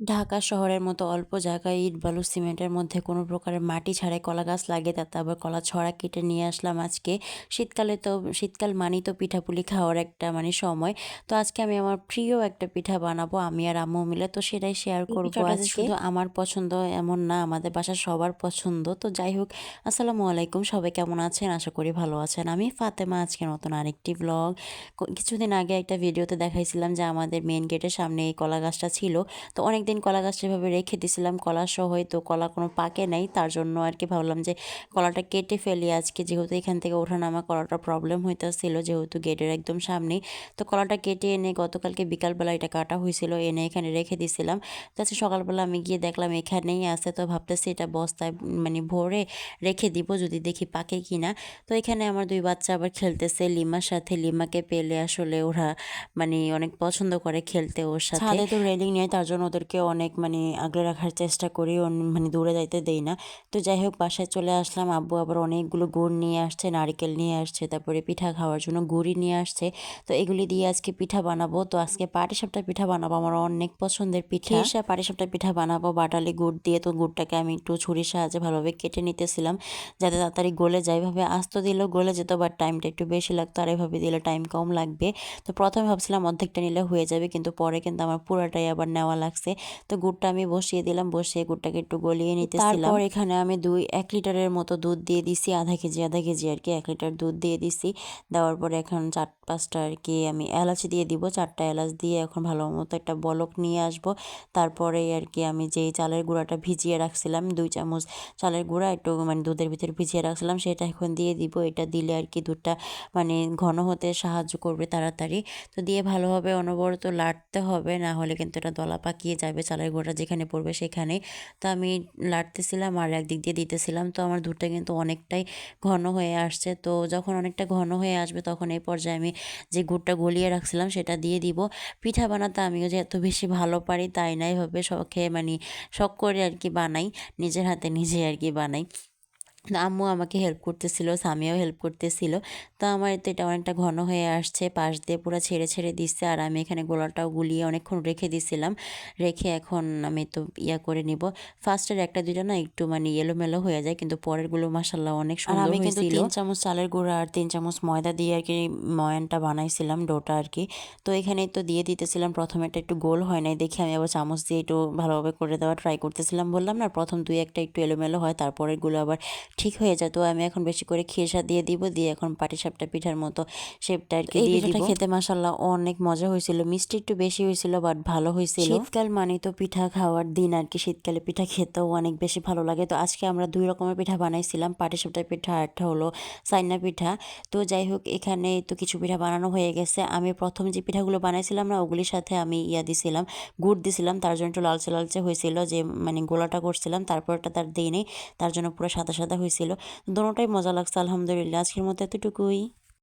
ঢাকা শহরের মতো অল্প জায়গায় ইট বালু সিমেন্টের মধ্যে কোনো প্রকারের মাটি ছাড়াই কলা গাছ লাগিয়ে তাতে আবার কলা ছড়া কেটে নিয়ে আসলাম আজকে। শীতকালে তো শীতকাল মানেই তো পিঠাপুলি খাওয়ার একটা মানে সময়। তো আজকে আমি আমার প্রিয় একটা পিঠা বানাবো আমি আর আম্মু মিলে। তো সেটাই শেয়ার করব আজকে। শুধু আমার পছন্দ এমন না আমাদের বাসার সবার পছন্দ। তো যাই হোক আসসালামু আলাইকুম সবাই কেমন আছেন? আশা করি ভালো আছেন। আমি ফাতেমা আজকের মতন আরেকটি ব্লগ কিছুদিন আগে একটা ভিডিওতে দেখাইছিলাম যে আমাদের মেন গেটের সামনে এই কলা গাছটা ছিল। তো অনেক দিন কলা গাছ সেভাবে রেখে দিছিলাম, কলা সহ তো কলা কোনো পাকে নাই, তার জন্য আর কি ভাবলাম যে কলাটা কেটে ফেলি। আজকে যেহেতু এখান থেকে ওঠানামা কলাটা প্রবলেম হইতেছিল, যেহেতু গেটের একদম সামনেই। তো কলাটা কেটে এনে গতকালকে বিকালবেলা এটা কাটা হয়েছিল এনে এখানে রেখে দিছিলাম। তো সকালবেলা আমি গিয়ে দেখলাম এখানেই আছে, তো ভাবতেছি এটা বস্তায় মানে ভরে রেখে দিব, যদি দেখি পাকে কিনা। তো এখানে আমার দুই বাচ্চা আবার খেলতেছে, লিমার সাথে। লিমাকে পেলে আসলে ওরা মানে অনেক পছন্দ করে খেলতে ওর সাথে। তো রেলিং নিয়ে তার জন্য ওদেরকে অনেক মানে আগলে রাখার চেষ্টা করি মানে দূরে যাইতে দেই না। তো যাই হোক বাসায় চলে আসলাম আব্বু আবার অনেকগুলো গুড় নিয়ে আসছে নারিকেল নিয়ে আসছে তারপরে পিঠা খাওয়ার জন্য গুড়ি নিয়ে আসছে। তো এগুলি দিয়ে আজকে পিঠা বানাবো। তো আজকে পাটিসাপটা পিঠা বানাবো আমার অনেক পছন্দের পিঠা। সে পাটিসাপটা পিঠা বানাবো বাটালি গুড় দিয়ে। তো গুড়টাকে আমি একটু ছুরির সাহায্যে ভালোভাবে কেটে নিতেছিলাম যাতে তাড়াতাড়ি গলে যায়। এভাবে আস্ত দিলেও গলে যেত বাট টাইমটা একটু বেশি লাগতো আর এভাবে দিলে টাইম কম লাগবে। তো প্রথমে ভাবছিলাম অর্ধেকটা নিলে হয়ে যাবে কিন্তু পরে কিন্তু আমার পুরোটাই আবার নেওয়া লাগছে। তো গুড়টা আমি বসিয়ে দিলাম, বসিয়ে গুড়টাকে একটু গলিয়ে নিতেছিলাম। তারপর এখানে আমি দুই, এক লিটারের মতো দুধ দিয়ে দিছি, আধা কেজি আধা কেজি আর কি, এক লিটার দুধ দিয়ে দিছি। দেওয়ার পরে এখন চার, পাঁচটা আর কি আমি এলাচ দিয়ে দিব, চারটা এলাচ দিয়ে এখন ভালো মতো একটা বলক নিয়ে আসব। তারপরে আর কি আমি যেই চালের গুঁড়াটা ভিজিয়ে রাখছিলাম, দুই চামচ চালের গুঁড়া একটু মানে দুধের ভিতরে ভিজিয়ে রাখছিলাম, সেটা এখন দিয়ে দিব। এটা দিলে আর কি দুধটা মানে ঘন হতে সাহায্য করবে তাড়াতাড়ি। তো দিয়ে ভালোভাবে অনবরত লাটতে হবে, না হলে কিন্তু এটা দলা পাকিয়ে যাবে। চালের গোড়া যেখানে পড়বে সেখানে। তো আমি লাটতেছিলাম আর একদিক দিয়ে দিতেছিলাম। তো আমার দুধটা কিন্তু অনেকটাই ঘন হয়ে আসছে। তো যখন অনেকটা ঘন হয়ে আসবে তখন এই পর্যায়ে আমি যে গুড়টা গলিয়ে রাখছিলাম সেটা দিয়ে দিব। পিঠা বানাতে আমিও যে এত বেশি ভালো পারি তাই না শখে মানে শখ করে আর কি বানাই। নিজের হাতে নিজে আর কি বানাই। আম্মু আমাকে হেল্প করতেছিল স্বামীও হেল্প করতেছিল। তো আমার তো এটা অনেকটা ঘন হয়ে আসছে পাশ দিয়ে পুরো ছেড়ে ছেড়ে দিচ্ছে। আর আমি এখানে গোলাটাও গুলিয়ে অনেকক্ষণ রেখে দিছিলাম। রেখে এখন আমি তো ইয়া করে নিব। ফার্স্টের একটা দুইটা না একটু মানে এলোমেলো হয়ে যায় কিন্তু পরেরগুলো মাসাল্লাহ অনেক সুন্দর আমি কিন্তু তিন চামচ চালের গুঁড়া আর তিন চামচ ময়দা দিয়ে আর কি ময়ানটা বানাইছিলাম ডোটা আর কি। তো এখানে তো দিয়ে দিতেছিলাম। প্রথমে একটা একটু গোল হয় নাই দেখে আমি আবার চামচ দিয়ে একটু ভালোভাবে করে দেওয়া ট্রাই করতেছিলাম বললাম না। প্রথম দুই একটা একটু এলোমেলো হয় তারপরেরগুলো আবার ঠিক হয়ে যায় তো আমি এখন বেশি করে খেসা দিয়ে দিব দিয়ে এখন পাটিসাপটা পিঠার মতো শেপটা আর কি দিয়ে দিব। খেতে মাসাল্লাহ অনেক মজা হয়েছিল মিষ্টি একটু বেশি হয়েছিল বাট ভালো হয়েছিল। শীতকাল মানে তো পিঠা খাওয়ার দিন আর কি শীতকালে পিঠা খেতেও অনেক বেশি ভালো লাগে। তো আজকে আমরা দুই রকমের পিঠা বানাইছিলাম পাটিসাপটা পিঠা একটা হলো সাইনা পিঠা। তো যাই হোক এখানে তো কিছু পিঠা বানানো হয়ে গেছে। আমি প্রথম যে পিঠাগুলো বানাইছিলাম না ওগুলির সাথে আমি ইয়া দিছিলাম গুড় দিছিলাম তার জন্য একটু লালচে লালচে হয়েছিল যে মানে গোলাটা করছিলাম তারপরটা তার দিই নেই তার জন্য পুরো সাদা সাদা হয়েছিল। দোনোটাই মজা লাগছে আলহামদুলিল্লাহ। আজকের মতো এতটুকুই।